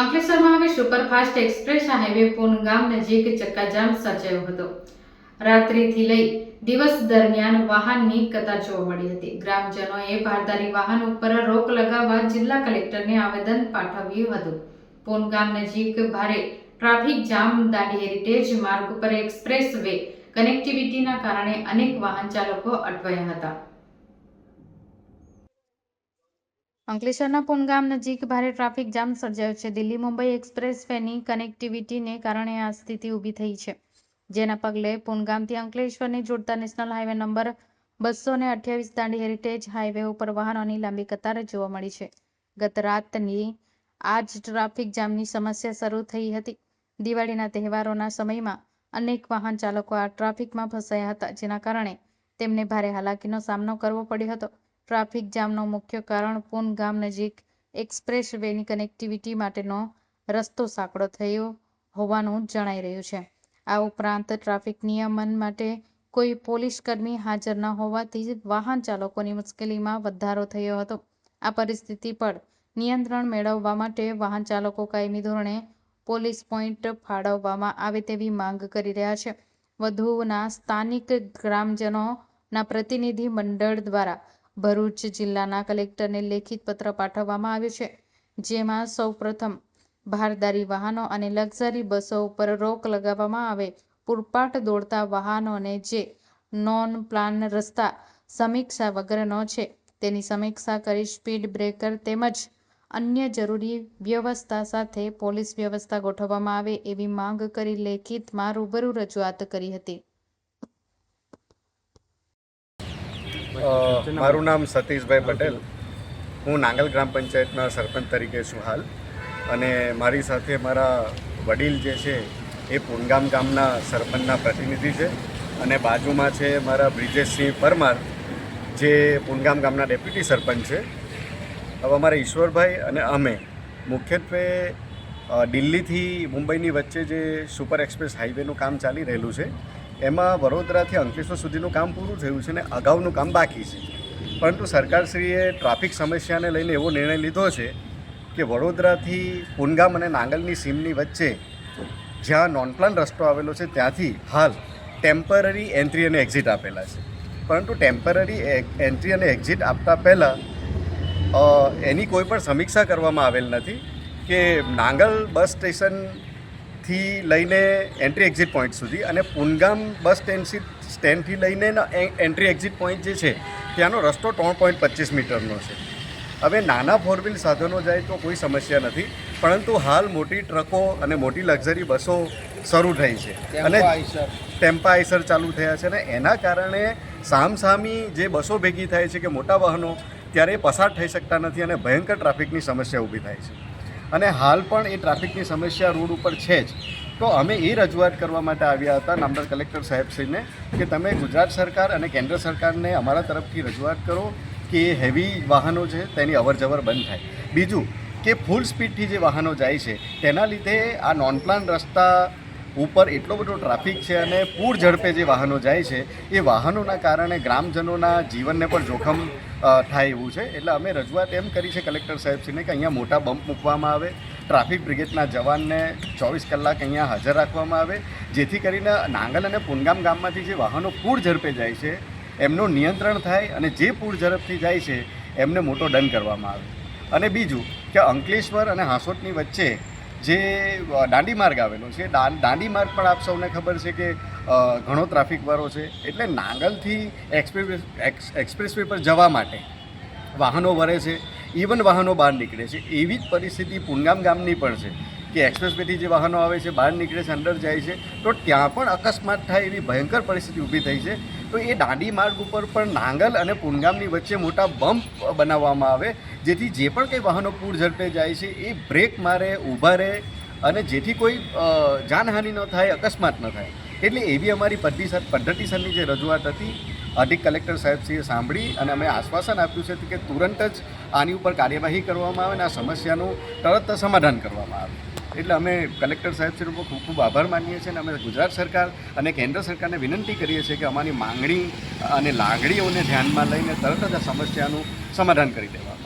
અંકલેશ્વરમાં હવે superfast express highway પૂનગામ નજીક ચક્કાજામ સર્જાયો હતો. રાત્રિથી લઈ દિવસ દરમિયાન વાહનની કતાર જોવા મળી હતી. ગ્રામજનોએ ભારદારી વાહન ઉપર રોક લગાવવા જિલ્લા કલેક્ટરને આવેદન પાઠવ્યું હતું. પૂનગામ નજીક ભારે ટ્રાફિક જામ, દાંડી હેરિટેજ માર્ગ ઉપર એક્સપ્રેસ વે કનેક્ટિવિટીના કારણે અનેક વાહન ચાલકો અટવાયા હતા. અંકલેશ્વરના પુનગામ નજીક ભારે ટ્રાફિક જામ સર્જાયો છે. દિલ્હી મુંબઈ એક્સપ્રેસ વેની કનેક્ટિવિટીને કારણે આ સ્થિતિ ઊભી થઈ છે. જેના પગલે પુનગામથી અંકલેશ્વરને જોડતા નેશનલ હાઈવે નંબર બસો ને અઠ્યાવીસ દાંડી હેરિટેજ હાઈવે ઉપર વાહનોની લાંબી કતાર જોવા મળી છે. ગત રાતની આ જ ટ્રાફિક જામની સમસ્યા શરૂ થઈ હતી. દિવાળીના તહેવારોના સમયમાં અનેક વાહન ચાલકો આ ટ્રાફિકમાં ફસાયા હતા, જેના કારણે તેમને ભારે હાલાકીનો સામનો કરવો પડ્યો હતો. ટ્રાફિક જામનો મુખ્ય કારણ પૂન ગામ નજીક એક્સપ્રેસ વેની કનેક્ટિવિટી માટેનો રસ્તો સાંકડો થયો હોવાનું જણાઈ રહ્યું છે. આ ઉપરાંત ટ્રાફિક નિયમન માટે કોઈ પોલીસ કર્મી હાજર ન હોવાથી વાહન ચાલકોની મુશ્કેલીમાં વધારો થયો હતો. આ પરિસ્થિતિ પર નિયંત્રણ મેળવવા માટે વાહન ચાલકો કાયમી ધોરણે પોલીસ પોઈન્ટ ફાળવવામાં આવે તેવી માંગ કરી રહ્યા છે. વધુના સ્થાનિક ગ્રામજનોના પ્રતિનિધિ મંડળ દ્વારા ભરૂચ જિલ્લાના કલેક્ટરને લેખિત પત્ર પાઠવવામાં આવ્યો છે, જેમાં સૌપ્રથમ ભારદારી વાહનો અને લક્ઝરી બસો ઉપર રોક લગાવવામાં આવે, પૂરપાટ દોડતા વાહનોને જે નોન પ્લાન રસ્તા સમીક્ષા વગરનો છે, તેની સમીક્ષા કરી સ્પીડ બ્રેકર તેમજ અન્ય જરૂરી વ્યવસ્થા સાથે પોલીસ વ્યવસ્થા ગોઠવવામાં આવે એવી માંગ કરી લેખિતમાં રૂબરૂ રજૂઆત કરી હતી. મારું નામ સતીશભાઈ પટેલ. હું નાંગલ ગ્રામ પંચાયતના સરપંચ તરીકે છું હાલ. અને મારી સાથે મારા વડીલ જે છે એ પુનગામ ગામના સરપંચના પ્રતિનિધિ છે. અને બાજુમાં છે મારા બ્રિજેશસિંહ પરમાર જે પુનગામ ગામના ડેપ્યુટી સરપંચ છે. હવે અમારા ઈશ્વરભાઈ અને અમે મુખ્યત્વે દિલ્હીથી મુંબઈની વચ્ચે જે સુપર એક્સપ્રેસ હાઈવેનું કામ ચાલી રહેલું છે. એમાં વડોદરાથી અંકલેશ્વર સુધીનું કામ પૂરું થયું છે ને અગાઉનું કામ બાકી છે. પરંતુ સરકારશ્રીએ ટ્રાફિક સમસ્યાને લઈને એવો નિર્ણય લીધો છે કે વડોદરાથી પુનગામ અને નાંગલની સીમની વચ્ચે જ્યાં નોનપ્લાન રસ્તો આવેલો છે ત્યાંથી હાલ ટેમ્પરરી એન્ટ્રી અને એક્ઝિટ આપેલા છે. પરંતુ ટેમ્પરરી એન્ટ્રી અને એક્ઝિટ આપતા પહેલાં એની કોઈ પણ સમીક્ષા કરવામાં આવેલ નથી કે નાંગલ બસ સ્ટેશનથી લઈને એન્ટ્રી એક્ઝિટ પોઈન્ટ સુધી અને પુનગામ બસ સ્ટેન્ડ સ્ટેન્ડથી લઈને એન્ટ્રી એક્ઝિટ પોઈન્ટ જે છે ત્યાંનો રસ્તો ત્રણ પોઈન્ટ પચીસ મીટરનો છે. હવે નાના ફોર વ્હીલ સાધનો જાય તો કોઈ સમસ્યા નથી પરંતુ હાલ મોટી ટ્રકો અને મોટી લક્ઝરી બસો શરૂ થઈ છે. અને ટેમ્પા આઈસર ચાલુ થયા છે અને એના કારણે સામસામી જે બસો ભેગી થાય છે કે મોટા વાહનો ત્યારે પસાર થઈ શકતા નથી અને ભયંકર ટ્રાફિકની સમસ્યા ઊભી થાય છે. અને હાલ પણ એ ટ્રાફિકની સમસ્યા રોડ ઉપર છે જ. તો અમે એ રજૂઆત કરવા માટે આવ્યા હતા નામદાર કલેક્ટર સાહેબશ્રીને કે તમે ગુજરાત સરકાર અને કેન્દ્ર સરકારને અમારા તરફથી રજૂઆત કરો કે એ હેવી વાહનો છે તેની અવરજવર બંધ થાય. બીજું કે ફૂલ સ્પીડથી જે વાહનો જાય છે, તેના લીધે આ નોન પ્લાન રસ્તા ઉપર એટલો બધો ટ્રાફિક છે અને પૂર ઝડપે જે વાહનો જાય છે, એ વાહનોના કારણે ગ્રામજનોના જીવનને પણ જોખમ થાય એવું છે. એટલે અમે રજૂઆત એમ કરી છે કલેક્ટર સાહેબશ્રીને કે અહીંયા મોટા બમ્પ મૂકવામાં આવે, ટ્રાફિક બ્રિગેડના જવાનને ચોવીસ કલાક અહીંયા હાજર રાખવામાં આવે, જેથી કરીને નાંગલ અને પુનગામ ગામમાંથી જે વાહનો પૂર ઝડપે જાય છે, એમનું નિયંત્રણ થાય અને જે પૂર ઝડપથી જાય છે, એમને મોટો દંડ કરવામાં આવે. અને બીજું કે અંકલેશ્વર અને હાંસોટની વચ્ચે જે દાંડી માર્ગ આવેલો છે. દાંડી માર્ગ પણ આપ સૌને ખબર છે કે ઘણો ટ્રાફિક વાળો છે. એટલે નાંગલથી એક્સપ્રેસ એક્સ- એક્સપ્રેસ વે પર જવા માટે વાહનો વરે છે. ઇવન વાહનો બહાર નીકળે છે. એવી જ પરિસ્થિતિ પુનગામ ગામની પણ છે. કે એક્સપ્રેસવેથી જે વાહનો આવે છે, બહાર નીકળે છે, અંદર જાય છે, તો ત્યાં પણ અકસ્માત થાય એવી ભયંકર પરિસ્થિતિ ઊભી થઈ છે. તો એ દાંડી માર્ગ ઉપર પણ નાંગલ અને પુનગામની વચ્ચે મોટા બમ્પ બનાવવામાં આવે, જેથી જે પણ કંઈ વાહનો પૂર ઝડપે જાય છે, એ બ્રેક મારે, ઊભા રહે અને જેથી કોઈ જાનહાનિ ન થાય, અકસ્માત ન થાય. એટલે એવી અમારી પદ્ધતિસર પદ્ધતિસરની જે રજૂઆત હતી અધિક કલેક્ટર સાહેબશ્રીએ સાંભળી અને અમે આશ્વાસન આપ્યું છે કે તુરંત જ આની ઉપર કાર્યવાહી કરવામાં આવે અને આ સમસ્યાનું તરત સમાધાન કરવામાં આવે. એટલે અમે કલેક્ટર સાહેબશ્રી ઉપર ખૂબ ખૂબ આભાર માનીએ છીએ અને અમે ગુજરાત સરકાર અને કેન્દ્ર સરકારને વિનંતી કરીએ છીએ કે અમારી માંગણી અને લાગણીઓને ધ્યાનમાં લઈને તરત જ આ સમસ્યાનું સમાધાન કરી દેવા.